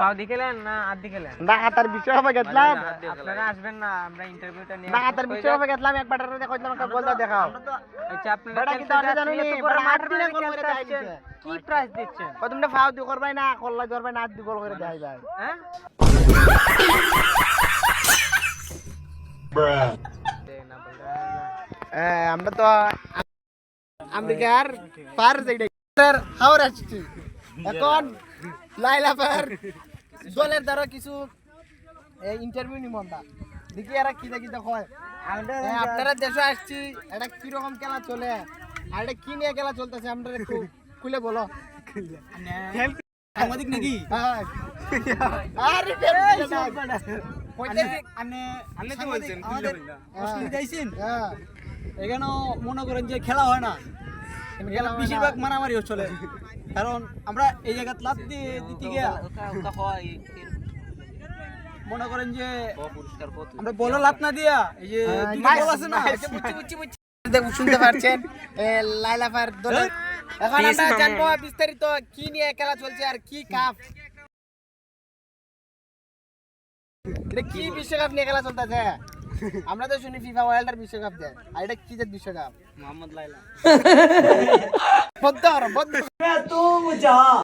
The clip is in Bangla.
পাও দিকেলেন না গেছিলাম আপনারা আসবেন আমরা ইন্টারভিউটা নিয়ে ডাকাতার বিশ্বকাপে গেছিলাম এক বাটারে একটা গোল দেখাও। আচ্ছা আপনারা কিন্তু আমি জানি নি, বেটা মাঠ দিলে গোল করে দেখাই কি প্রাইস দিচ্ছেন? ও তোমরা ফাউ দি করবাই না কল্লা ধরবাই না আদ দি গোল করে দেখাই ভাই হ্যাঁ? আমরা তো আমেরিকার পার স্যার আসছি। এখন লাইলা পার দলের দ্বারা কিছু ইন্টারভিউ আমরা। দেখি এরা কি দেখি। দেখো আপনারা দেশে আসছি এটা কীরকম খেলা চলে? আর এটা কি নিয়ে খেলা চলতেছে আমরা একটু খুলে বলো। সাংবাদিক নাকি? হ্যাঁ। আরে হ্যাঁ। হ্যাঁ। এখানে মনে করেন যে খেলা হয় না। বেশিরভাগ মারামারি চলে। কারণ আমরা এই জায়গাত লাভ দিয়ে দিতে গিয়া মনে করেন যে আমরা বলো লাভ না দিয়া এই যে বল আছে না? শুনতে পারছেন। লাইলাফার দলের এখন আমরা জানব বিস্তারিত কি নিয়ে খেলা চলছে আর কি কাপ কি বিশ্বকাপ নিয়ে খেলা চলতেছে? আমরা তো শুনি ফিফা ওয়ার্ল্ডের বিশ্বকাপ দেয়। আর এটা কি যে বিশ্বকাপ? মোহাম্মদ লাইলা বদ্ধ বদ্ধ